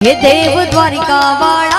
હે દેવ દ્વારિકા વાળા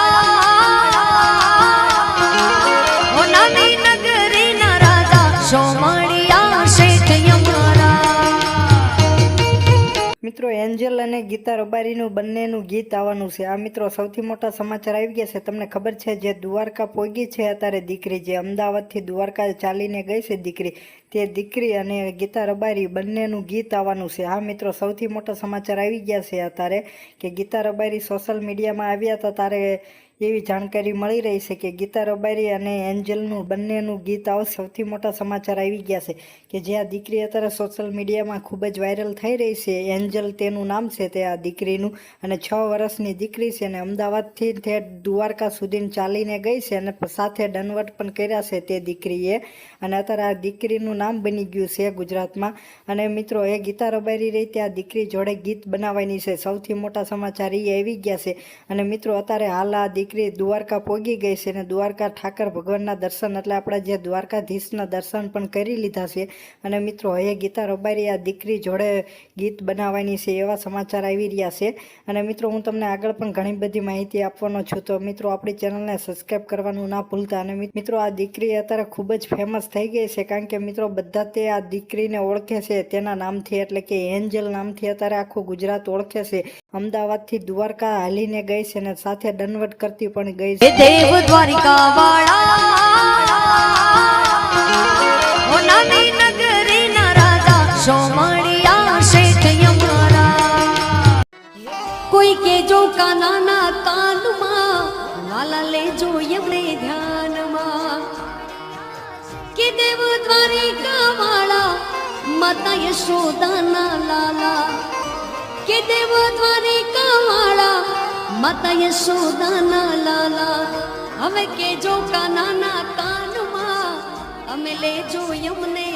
મિત્રો, એન્જલ અને ગીતા રબારીનું બંનેનું ગીત આવવાનું છે. આ મિત્રો સૌથી મોટા સમાચાર આવી ગયા છે. તમને ખબર છે જે દ્વારકા પોગી છે અત્યારે દીકરી જે અમદાવાદથી દ્વારકા ચાલીને ગઈ છે દીકરી. તે દીકરી અને ગીતા રબારી બંનેનું ગીત આવવાનું છે. આ મિત્રો સૌથી મોટા સમાચાર આવી ગયા છે અત્યારે કે ગીતા રબારી સોશિયલ મીડિયામાં આવ્યા હતા. ત્યારે એવી જાણકારી મળી રહી છે કે ગીતા રબારી અને એન્જલનું બંનેનું ગીત આવો સૌથી મોટા સમાચાર આવી ગયા છે કે જે આ દીકરી અત્યારે સોશિયલ મીડિયામાં ખૂબ જ વાયરલ થઈ રહી છે. એન્જલ તેનું નામ છે તે આ દીકરીનું અને છ વર્ષની દીકરી છે અને અમદાવાદથી તે દ્વારકા સુધી ચાલીને ગઈ છે અને સાથે દંડવટ પણ કર્યા છે તે દીકરીએ અને અત્યારે આ દીકરીનું નામ બની ગયું છે ગુજરાતમાં. અને મિત્રો, એ ગીતા રબારી રહી ત્યાં દીકરી જોડે ગીત બનાવવાની છે. સૌથી મોટા સમાચાર એ આવી ગયા છે. અને મિત્રો, અત્યારે હાલ આ દીકરી દ્વારકા પોગી ગઈ છે અને દ્વારકા ઠાકર ભગવાનના દર્શન એટલે આપણા જે દ્વારકાધીશના દર્શન પણ કરી લીધા છે. અને મિત્રો હવે ગીતા રબારી આ દીકરી જોડે ગીત બનાવવાની છે એવા સમાચાર આવી રહ્યા છે. અને મિત્રો, હું તમને આગળ પણ ઘણી બધી માહિતી આપવાનો છું. તો મિત્રો, આપણી ચેનલને સબસ્ક્રાઈબ કરવાનું ના ભૂલતા. અને મિત્રો, આ દીકરી અત્યારે ખૂબ જ ફેમસ થઈ ગઈ છે કારણ કે મિત્રો, બધા તે આ દીકરીને ઓળખે છે તેના નામથી, એટલે કે એન્જલ નામથી અત્યારે આખું ગુજરાત ઓળખે છે. અમદાવાદથી દ્વારકા હાલીને ગઈ છે અને સાથે દંડવટ કરતી પણ ગઈ દેવ દ્વારિકા વાળા નાની કોઈ કે જો કાનાના કાનમાં વાલા લેજો એમને ધ્યાનમાં. કે દેવ દ્વારિકા વાળા માતા યશોદાના લાલા. કે દેવ દ્વારિકા માતા યશોદાના લાલા હવે કેજો કાનાના કાનમાં. અમે લેજો યમને